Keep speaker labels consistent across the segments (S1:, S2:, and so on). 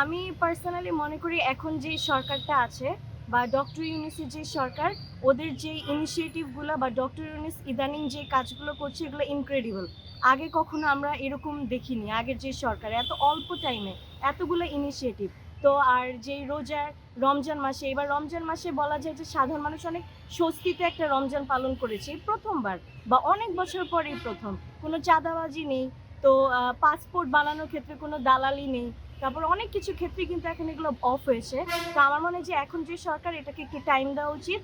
S1: আমি পার্সোনালি মনে করি এখন যে সরকারটা আছে বা ডক্টর ইউনিসের যে সরকার, ওদের যে ইনিশিয়েটিভগুলো বা ডক্টর ইউনিস ইদানিং যে কাজগুলো করছে, এগুলো ইনক্রেডিবল আগে কখনো আমরা এরকম দেখিনি, আগের যে সরকার, এত অল্প টাইমে এতগুলো ইনিশিয়েটিভ তো আর যেই রোজার রমজান মাসে, এবার রমজান মাসে বলা যায় যে সাধারণ মানুষ অনেক স্বস্তিতে একটা রমজান পালন করেছে প্রথমবার বা অনেক বছর পরেই প্রথম। কোনো চাঁদাবাজি নেই, তো পাসপোর্ট বানানোর ক্ষেত্রে কোনো দালালি নেই তারপর অনেক কিছু ক্ষেত্রে কিন্তু এখন এগুলো অফ হয়েছে। তো আমার মনে যে এখন যে সরকার এটাকে একটু টাইম দেওয়া উচিত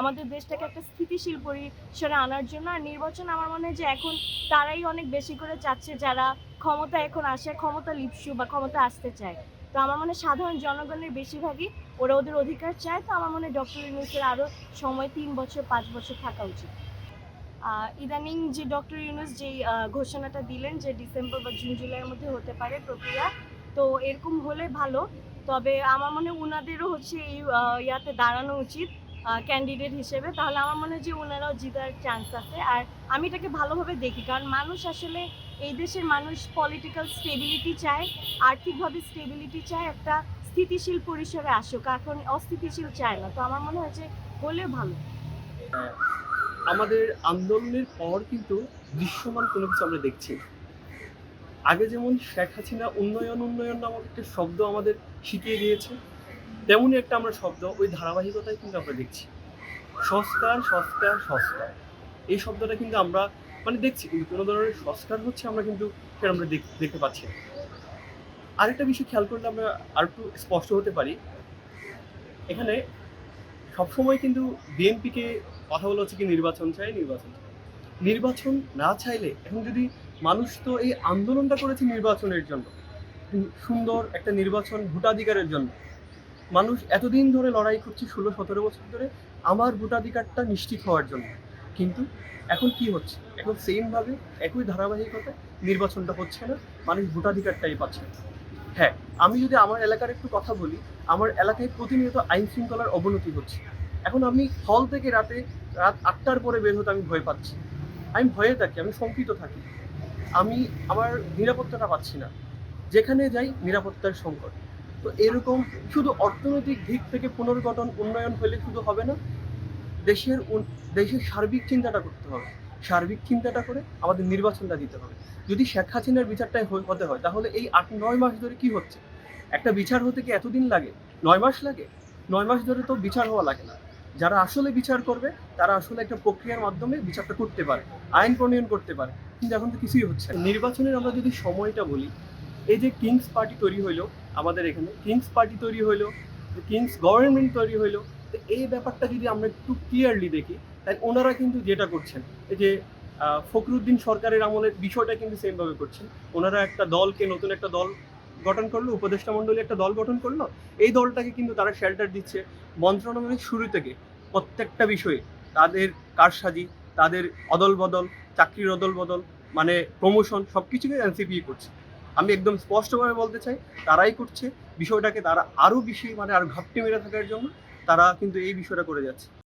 S1: আমাদের দেশটাকে একটা স্থিতিশীল পরিসরে আনার জন্য। আর নির্বাচন আমার মনে হয় যে এখন তারাই অনেক বেশি করে চাচ্ছে যারা ক্ষমতা এখন আসে, ক্ষমতা লিপসু বা ক্ষমতা আসতে চায়। তো আমার মনে সাধারণ জনগণের বেশিরভাগই ওরা ওদের অধিকার চায়। তো আমার মনে ডক্টর ইউনুসের আরও সময় তিন বছর, পাঁচ বছর থাকা উচিত। ইদানিং যে ডক্টর ইউনুস যেই ঘোষণাটা দিলেন যে ডিসেম্বর বা জুন, জুলাইয়ের মধ্যে হতে পারে প্রক্রিয়া তো এরকম হলে ভালো। তবে আমার মনে উনাদেরও হচ্ছে এই ইয়াতে দাঁড়ানো উচিত ক্যান্ডিডেট হিসেবে। তাহলে আমার মনে হয় যে ওনারাও জিতার চান্স আছে। আর আমি এটাকে ভালোভাবে দেখি। কারণ মানুষ আসলে এই দেশের মানুষ পলিটিক্যাল স্টেবিলিটি চায়, আর্থিকভাবে স্টেবিলিটি চায়, একটা স্থিতিশীল পরিসরে আসুক। এখন অস্থিতিশীল চায় না। তো আমার মনে হয় যে হলে ভালো।
S2: আমাদের আন্দোলনের পর কিন্তু দৃশ্যমান কোনো কিছু আমরা দেখছি। আগে যেমন শেখ হাসিনা উন্নয়ন উন্নয়ন নামক একটা শব্দ আমাদের শিখিয়ে দিয়েছে, তেমনই একটা আমরা শব্দ ওই ধারাবাহিকতায় কিন্তু আমরা দেখছি। সংস্কার সংস্কার সংস্কার। এই শব্দটা কিন্তু আমরা মানে দেখছি, কিন্তু কোনো ধরনের সংস্কার হচ্ছে আমরা কিন্তু সেটা আমরা দেখ- দেখতে পাচ্ছি আরেকটা বিষয় খেয়াল করলে আমরা আর একটু স্পষ্ট হতে পারি। এখানে সবসময় কিন্তু বিএনপিকে কথা বলা হচ্ছে কি, নির্বাচন চাই, নির্বাচন নির্বাচন না চাইলে এখন যদি মানুষ তো এই আন্দোলনটা করেছে নির্বাচনের জন্য। সুন্দর একটা নির্বাচন ভোটাধিকারের জন্য। মানুষ এতদিন ধরে লড়াই করছে ষোলো, সতেরো বছর ধরে, আমার ভোটাধিকারটা নিশ্চিত হওয়ার জন্য। কিন্তু এখন কি হচ্ছে? এখন সেমভাবে একই ধারাবাহিকতা, নির্বাচনটা হচ্ছে না, মানুষ ভোটাধিকারটাই পাচ্ছে না। হ্যাঁ আমি যদি আমার এলাকার একটু কথা বলি, আমার এলাকায় প্রতিনিয়ত আইন শৃঙ্খলার অবনতি হচ্ছে। এখন আমি হল থেকে রাতে, রাত আটটার পরে বের হতে আমি ভয় পাচ্ছি। আমি ভয়ে থাকি, আমি শঙ্কিত থাকি। আমি আমার নিরাপত্তাটা পাচ্ছি না। যেখানে যাই নিরাপত্তার সংকট। তো এরকম শুধু অর্থনৈতিক দিক থেকে পুনর্গঠন, উন্নয়ন হলে শুধু হবে না, দেশের দেশের সার্বিক চিন্তাটা করতে হবে। সার্বিক চিন্তাটা করে আমাদের নির্বাচনটা দিতে হবে। যদি শেখ হাসিনার বিচারটাই হতে হয়, তাহলে এই আট, নয় মাস ধরে কি হচ্ছে? একটা বিচার হতে কি এতদিন লাগে? নয় মাস লাগে? নয় মাস ধরে তো বিচার হওয়া লাগে না। যারা আসলে বিচার করবে, তারা আসলে একটা প্রক্রিয়ার মাধ্যমে বিচারটা করতে পারে, আইন প্রণয়ন করতে পারে কিন্তু এখন তো কিছুই হচ্ছে। নির্বাচনের আমরা যদি সময়টা বলি, এই যে কিংস পার্টি তৈরি হইল আমাদের এখানে কিংস পার্টি তৈরি হইল কিংস গভর্নমেন্ট তৈরি হইল, তো এই ব্যাপারটা যদি আমরা একটু ক্লিয়ারলি দেখি তাই ওনারা কিন্তু যেটা করছেন, এই যে ফখরুদ্দিন সরকারের আমলের বিষয়টা কিন্তু সেমভাবে করছেন ওনারা একটা দলকে, নতুন একটা দল গঠন করল, উপদেষ্টা মণ্ডলী একটা দল গঠন করল, এই দলটাকে কিন্তু তারা শেল্টার দিচ্ছে। মন্ত্রণালয়ের শুরু থেকে প্রত্যেকটা বিষয়ে তাদের কারসাজি, তাদের অদল বদল চাকরির অদল বদল মানে প্রমোশন সব কিছুকে এনসিপি করছে। আমি একদম স্পষ্টভাবে বলতে চাই, তারাই করছে। বিষয়টাকে তারা আরও বেশি মানে আরও ঘাপটি মেরে থাকার জন্য তারা কিন্তু এই বিষয়টা করে যাচ্ছে।